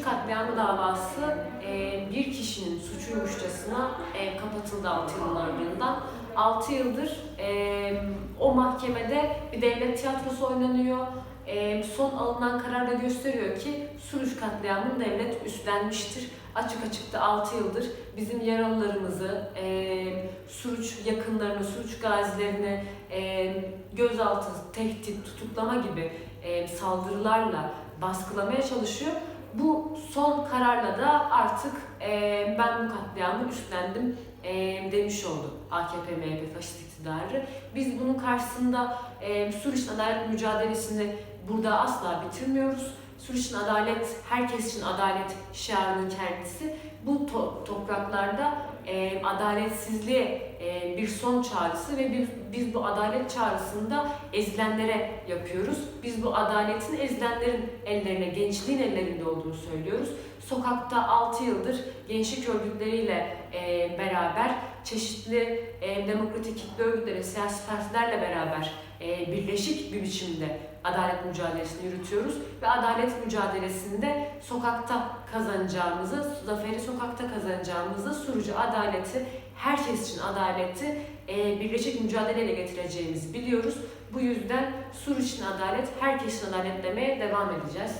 Suruç katliamı davası e, bir kişinin suçuymuşçasına e, kapatıldı 6 yılın ardından. 6 yıldır e, o mahkemede bir devlet tiyatrosu oynanıyor. E, son alınan karar da gösteriyor ki Suruç katliamını devlet üstlenmiştir. Açık açık da 6 yıldır bizim yaralılarımızı, e, Suruç yakınlarını, Suruç gazilerini e, gözaltı, tehdit, tutuklama gibi e, saldırılarla baskılamaya çalışıyor. Bu son kararla da artık e, ben bu katliamı üstlendim e, demiş oldu AKP, MHP faşist iktidarı. Biz bunun karşısında e, Suriç'in adalet mücadelesini burada asla bitirmiyoruz. Suriç'in adalet, herkes için adalet şiarının kendisi. Bu to- topraklarda e, adaletsizliğe e, bir son çağrısı ve biz, biz bu adalet çağrısında ezilenlere yapıyoruz. Biz bu adaletin ezilenlerin ellerine, gençliğin ellerinde olduğunu söylüyoruz. Sokakta 6 yıldır gençlik örgütleriyle e, beraber çeşitli e, demokratik kitle örgütleri, siyasi partilerle beraber e, birleşik bir biçimde adalet mücadelesini yürütüyoruz ve adalet mücadelesinde sokakta kazanacağımızı, zaferi sokakta kazanacağımızı, Surucu adaleti, herkes için adaleti e, birleşik mücadeleyle getireceğimizi biliyoruz. Bu yüzden Sur için adalet, herkes için adalet demeye devam edeceğiz.